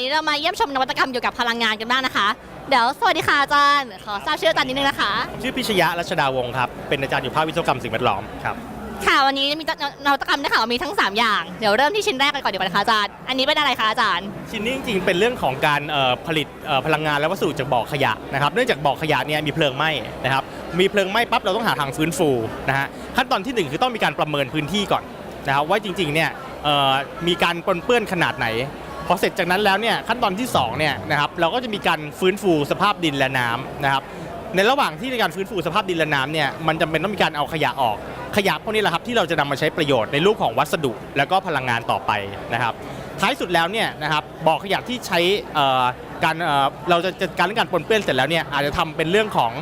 นี้เรามาเยี่ยมชมนวัตกรรมเกี่ยวกับพลังงานกันบ้างนะคะ เดี๋ยวสวัสดีค่ะอาจารย์ขอทราบชื่ออาจารย์นิดนึงนะคะ ชื่อพิชยะรัชดาวงศ์ครับ เป็นอาจารย์อยู่ภาควิศวกรรมสิ่งแวดล้อมครับ ค่ะวันนี้มีนวัตกรรมได้ค่ะว่ามีทั้ง 3 อย่าง เดี๋ยวเริ่มที่ชิ้นแรกกันก่อนดีกว่านะคะอาจารย์ อันนี้เป็นอะไรคะอาจารย์ ชิ้นนี้จริงๆ เป็นเรื่องของการเอ่อผลิตเอ่อพลังงานและวัสดุจากบ่อขยะนะครับ เนื่องจากบ่อขยะเนี่ยมีเพลิงไหม้นะครับ มีเพลิงไหม้ปั๊บเราต้องหาทางฟื้นฟูนะฮะ ขั้นตอนที่หนึ่งคือต้องมีการประเมินพื้นที่ก่อนนะครับว่าจริงๆ เนี่ยเอ่อมีการปนเปื้อนขนาดไหน พอเสร็จจากนั้นแล้วเนี่ยขั้นตอนที่สองเนี่ยนะครับเราก็จะมีการฟื้นฟูสภาพดินและน้ำนะครับในระหว่างที่ในการฟื้นฟูสภาพดินและน้ำเนี่ยมันจำเป็นต้องมีการเอาขยะออก ขยะพวกนี้แหละครับที่เราจะนำมาใช้ประโยชน์ในรูปของวัสดุ แล้วก็พลังงานต่อไปนะครับท้ายสุดแล้วเนี่ยนะครับบ่อขยะที่ใช้การเราจะจัดการเรื่องการปนเปื้อนเสร็จแล้วเนี่ยอาจจะทำเป็นเรื่องของ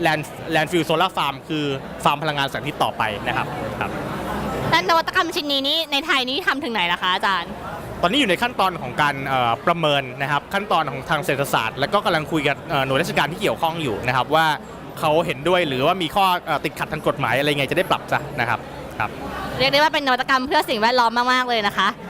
แลนแลนฟิลโซลาร์ฟาร์มคือฟาร์มพลังงานแสงอาทิตย์ต่อไปนะครับครับและนวัตกรรมชิ้นนี้นี่ในไทยนี่ทำถึงไหนล่ะคะอาจารย์ ตอนนี้อยู่ในขั้นตอนของการประเมินนะครับขั้นตอนของทางเศรษฐศาสตร์ แล้วก็กำลังคุยกับหน่วยราชการที่เกี่ยวข้องอยู่นะครับว่าเขาเห็นด้วยหรือว่ามีข้อเอ่อติดขัดทางกฎหมายอะไรไงจะได้ปรับซะนะครับครับเรียกได้ว่าเป็นนวัตกรรมเพื่อสิ่งแวดล้อมมากๆเลยนะคะ